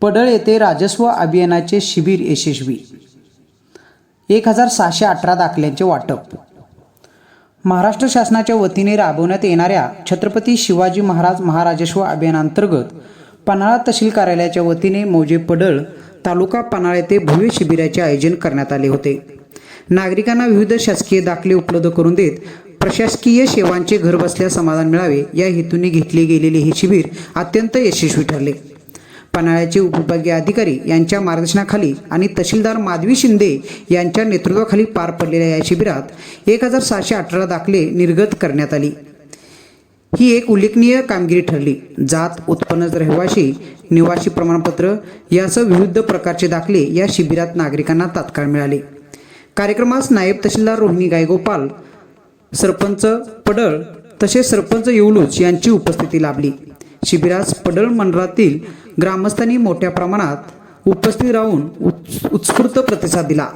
पडळ येथे राजस्व अभियानाचे शिबिर यशस्वी. एक हजार सहाशे अठरा दाखल्यांचे वाटप. महाराष्ट्र शासनाच्या वतीने राबवण्यात येणाऱ्या छत्रपती शिवाजी महाराज महाराजस्व अभियानांतर्गत पन्हाळा तहसील कार्यालयाच्या वतीने मौजे पडळ तालुका पन्हाळा येथे भव्य शिबिराचे आयोजन करण्यात आले होते. नागरिकांना विविध शासकीय दाखले उपलब्ध करून देत प्रशासकीय सेवांचे घरबसल्या समाधान मिळावे या हेतूने घेतले गेलेले हे शिबिर अत्यंत यशस्वी ठरले. पन्हाळ्याचे उपविभागीय अधिकारी यांच्या मार्गदर्शनाखाली आणि तहसीलदार माधवी शिंदे यांच्या नेतृत्वाखाली पार पडलेल्या या शिबिरात एक हजार सहाशे अठरा दाखले निर्गत करण्यात आली. ही एक उल्लेखनीय कामगिरी ठरली. जात उत्पन्न रहिवाशी निवासी प्रमाणपत्र यासह विविध प्रकारचे दाखले या शिबिरात नागरिकांना तात्काळ मिळाले. कार्यक्रमास नायब तहसीलदार रोहिणी गायगोपाल सरपंच पडळ तसेच सरपंच येऊलूच यांची उपस्थिती लाभली. शिबिरास पडळ मंडळातील ग्रामस्थांनी मोठ्या प्रमाणात उपस्थित राहून उत् उत्स्फूर्त प्रतिसाद दिला.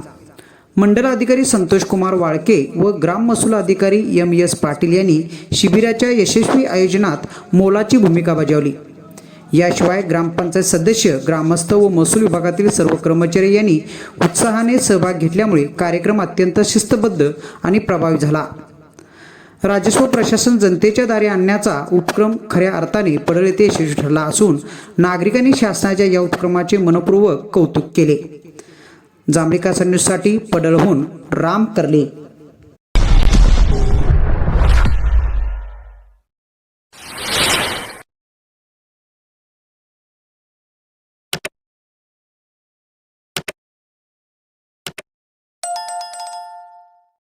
मंडल अधिकारी संतोष कुमार वाळके व ग्राम महसूल अधिकारी एम एस पाटील यांनी शिबिराच्या यशस्वी आयोजनात मोलाची भूमिका बजावली. याशिवाय ग्रामपंचायत सदस्य ग्रामस्थ व महसूल विभागातील सर्व कर्मचारी यांनी उत्साहाने सहभाग घेतल्यामुळे कार्यक्रम अत्यंत शिस्तबद्ध आणि प्रभावी झाला. राजस्व प्रशासन जनतेच्या दारी आणण्याचा उपक्रम खऱ्या अर्थाने पडळ येथे यशस्वी ठरला असून नागरिकांनी शासनाच्या या उपक्रमाचे मनपूर्वक कौतुक केले. जांभळीका न्यूजसाठी पडळहून राम करले.